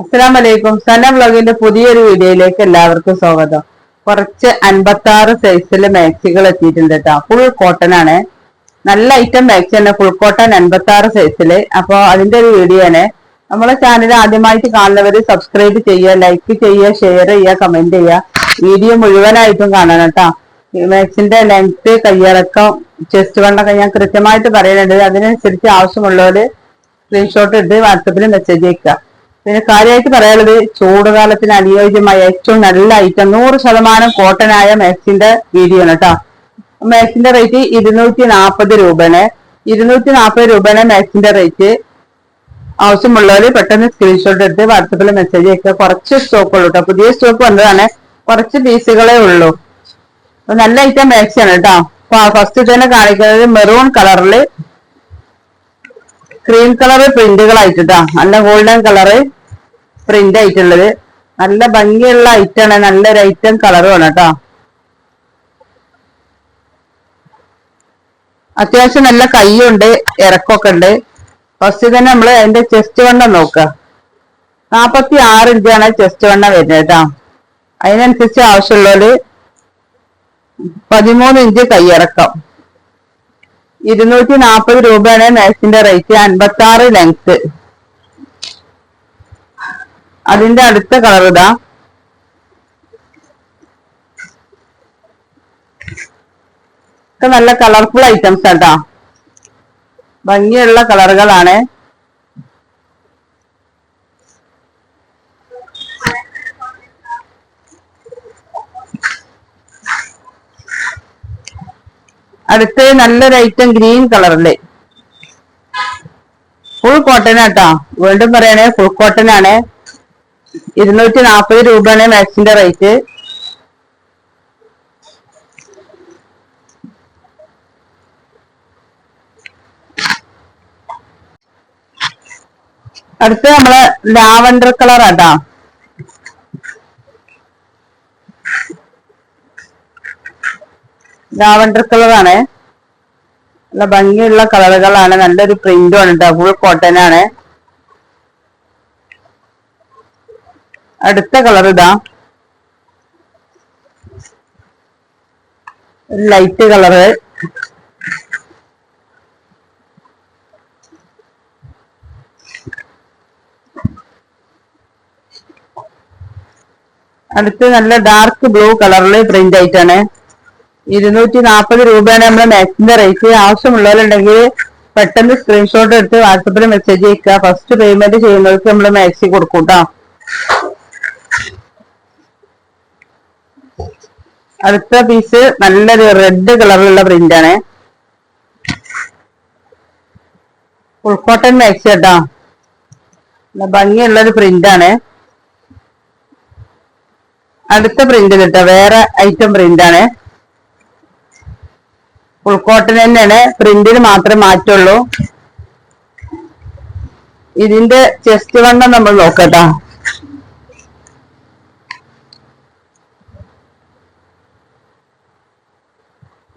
അസ്സലാം വലൈക്കും സന വ്ളോഗിന്റെ പുതിയൊരു വീഡിയോയിലേക്ക് എല്ലാവർക്കും സ്വാഗതം. കുറച്ച് അൻപത്തി ആറ് സൈസിൽ മാക്സികൾ എത്തിയിട്ടുണ്ട് കേട്ടോ ഫുൾ കോട്ടൺ ആണ്. നല്ല ഐറ്റം മാക്സി തന്നെ. ഫുൾ കോട്ടൺ അൻപത്തി ആറ് സൈസിൽ അപ്പൊ അതിന്റെ ഒരു വീഡിയോ ആണ്. നമ്മളെ ചാനൽ ആദ്യമായിട്ട് കാണുന്നവർ സബ്സ്ക്രൈബ് ചെയ്യുക ലൈക്ക് ചെയ്യുക ഷെയർ ചെയ്യുക കമന്റ് ചെയ്യുക. വീഡിയോ മുഴുവനായിട്ടും കാണണം കേട്ടോ മാക്സിന്റെ ലെങ്ത് കയ്യിറക്കം ചെസ്റ്റ് വണ്ണൊക്കെ ഞാൻ കൃത്യമായിട്ട് പറയുന്നുണ്ട് അതിനനുസരിച്ച് ആവശ്യമുള്ളവര് സ്ക്രീൻഷോട്ട് ഇട്ട് വാട്സപ്പിൽ മെസ്സേജ് അയക്കുക. പിന്നെ കാര്യമായിട്ട് പറയാനുള്ളത് ചൂടുകാലത്തിന് അനുയോജ്യമായ ഏറ്റവും നല്ല ഐറ്റം നൂറ് ശതമാനം കോട്ടൺ ആയ മാക്സിന്റെ വീഡിയോ ആണ് കേട്ടോ മാക്സിന്റെ റേറ്റ് ഇരുന്നൂറ്റി നാൽപ്പത് രൂപയാണ്. ഇരുന്നൂറ്റി നാൽപ്പത് രൂപയാണ് മാക്സിന്റെ റേറ്റ് ആവശ്യമുള്ളവർ പെട്ടെന്ന് സ്ക്രീൻഷോട്ട് എടുത്ത് വാട്സപ്പിൽ മെസ്സേജ് അയക്കുക. കുറച്ച് സ്റ്റോക്ക് ഉള്ളൂ കേട്ടോ പുതിയ സ്റ്റോക്ക് വന്നതാണ്. കുറച്ച് പീസുകളേ ഉള്ളൂ. നല്ല ഐറ്റം മാക്സിയാണ് കേട്ടോ ഫസ്റ്റ് തന്നെ കാണിക്കുന്നത് മെറൂൺ കളറിൽ ക്രീം കളർ പ്രിന്റുകളായിട്ടാ നല്ല ഗോൾഡൻ കളറ് പ്രിന്റ് ആയിട്ടുള്ളത്. നല്ല ഭംഗിയുള്ള ഐറ്റാണ് നല്ലൊരു ഐറ്റം കളറുമാണ് കേട്ടോ. അത്യാവശ്യം നല്ല കൈയുണ്ട് ഇറക്കമൊക്കെ ഉണ്ട്. ഫസ്റ്റ് തന്നെ നമ്മൾ അതിന്റെ ചെസ്റ്റ് വണ്ണം നോക്കുക. നാപ്പത്തി ആറ് ഇഞ്ചാണ് ചെസ്റ്റ് വണ്ണം വരുന്നത് കേട്ടോ. അതിനനുസരിച്ച് ആവശ്യമുള്ളവര് പതിമൂന്ന് ഇഞ്ച് കൈയിറക്കം ഇരുന്നൂറ്റി നാൽപ്പത് രൂപയാണ് മാക്സിന്റെ റേറ്റ് അൻപത്തി ആറ് ലെങ്ത് അതിന്റെ അടുത്ത കളർ ഇതാ. നല്ല കളർഫുൾ ഐറ്റംസ് ആട്ടാ. ഭംഗിയുള്ള കളറുകളാണ് അടുത്ത് നല്ലൊരു ഐറ്റം ഗ്രീൻ കളറിൽ. ഫുൾ കോട്ടൺ ആട്ടോ. വീണ്ടും പറയണേ ഫുൾ കോട്ടൺ ആണ്. ഇരുന്നൂറ്റി നാൽപ്പത് രൂപയാണ് മാക്സിന്റെ റേറ്റ് അടുത്ത് നമ്മൾ ലാവണ്ടർ കളർ ആട്ടാ ലാവൻഡർ കളറാണ് നല്ല ഭംഗിയുള്ള കളറുകളാണ്. നല്ലൊരു പ്രിന്റും ആണ് ഫുൾ കോട്ടൺ ആണ്. അടുത്ത കളർ ഇതാ. ലൈറ്റ് കളറ് അടുത്ത് നല്ല ഡാർക്ക് ബ്ലൂ കളറിൽ പ്രിന്റ് ആയിട്ടാണ്. ഇരുന്നൂറ്റി നാൽപ്പത് രൂപയാണ് നമ്മുടെ മാക്സിന്റെ റേറ്റ് ആവശ്യമുള്ളവരുണ്ടെങ്കിൽ പെട്ടെന്ന് സ്ക്രീൻഷോട്ട് എടുത്ത് വാട്സപ്പിൽ മെസ്സേജ് അയക്കുക. ഫസ്റ്റ് പേയ്മെന്റ് ചെയ്യുന്നവർക്ക് നമ്മൾ മാക്സി കൊടുക്കും കേട്ടോ അടുത്ത പീസ് നല്ലൊരു റെഡ് കളറിലുള്ള പ്രിന്റ് ആണ്. ഫുൾ കോട്ടൺ മാക്സി കേട്ടോ ഭംഗിയുള്ള ഒരു പ്രിന്റ് ആണ്. അടുത്ത പ്രിന്റ് കേട്ടോ വേറെ ഐറ്റം പ്രിന്റ് ആണ്. ഫുൾ കോട്ടൺ തന്നെയാണ് പ്രിന്റിന് മാത്രമേ മാറ്റുള്ളൂ. ഇതിന്റെ ചെസ്റ്റ് വണ്ണം നമ്മൾ നോക്കട്ടാ.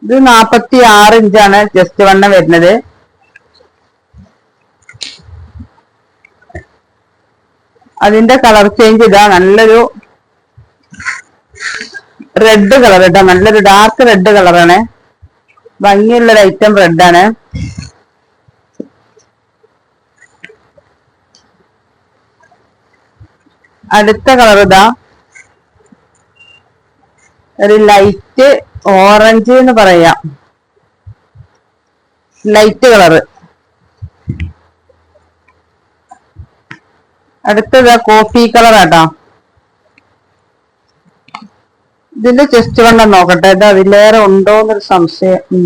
ഇത് നാപ്പത്തി ആറ് ഇഞ്ചാണ് ചെസ്റ്റ് വണ്ണം വരുന്നത്. അതിന്റെ കളർ ചേഞ്ച് ഇതാ. നല്ലൊരു റെഡ് കളർ കേട്ടോ നല്ലൊരു ഡാർക്ക് റെഡ് കളറാണ് ഭംഗിയുള്ള ഒരു ഐറ്റം റെഡാണ് അടുത്ത കളർ ഇതാ. ഒരു ലൈറ്റ് ഓറഞ്ച് എന്ന് പറയാം. ലൈറ്റ് കളറ് അടുത്തത് കോഫി കളർ ആട്ടോ. ഇതിന്റെ ചെസ്റ്റ് വണ്ണം നോക്കട്ടെ. ഇത് അതിലേറെ ഉണ്ടോ എന്നൊരു സംശയം.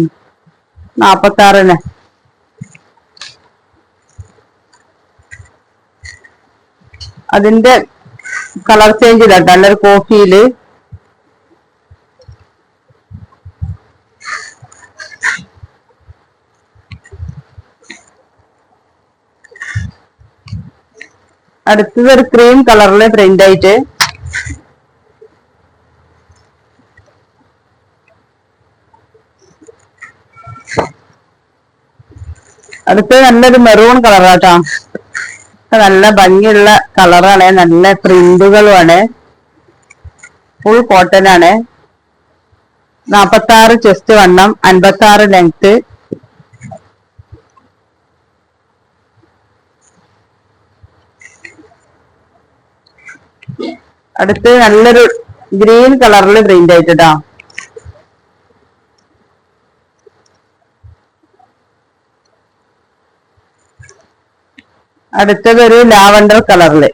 നാപ്പത്തി ആറിന് അതിന്റെ കളർ ചേഞ്ച് ഇതാട്ടോ. നല്ലൊരു കോഫിയിൽ. അടുത്തത് ഒരു ക്രീം കളറിൽ പ്രിന്റ് ആയിട്ട് അടുത്തത് നല്ലൊരു മെറൂൺ കളറാട്ടോ നല്ല ഭംഗിയുള്ള കളറാണ് നല്ല പ്രിന്റുകളുമാണ് ഫുൾ കോട്ടൺ ആണ്. നാപ്പത്തി ആറ് ചെസ്റ്റ് വണ്ണം അൻപത്തി ആറ് ലെങ്ത് അടുത്ത് നല്ലൊരു ഗ്രീൻ കളറിൽ പ്രിന്റ് ആയിട്ടാ അടുത്തതൊരു ലാവണ്ടർ കളറിൽ.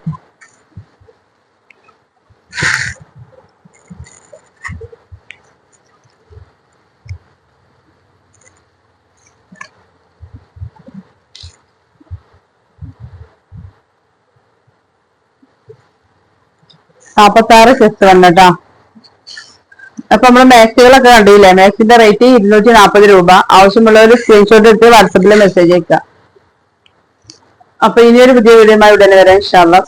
നാപ്പത്താറ് സെസ് വന്നിട്ടാ അപ്പൊ നമ്മൾ മാക്സികളൊക്കെ കണ്ടില്ലേ? മാക്സിന്റെ റേറ്റ് ഇരുന്നൂറ്റി നാപ്പത് രൂപ. ആവശ്യമുള്ളവർ സ്ക്രീൻഷോട്ട് എടുത്ത് വാട്സപ്പിൽ മെസ്സേജ് അയക്കുക അപ്പൊ ഇനിയൊരു പുതിയ വീഡിയോ ഉടനെ വരാം ഇൻഷാല്ലാ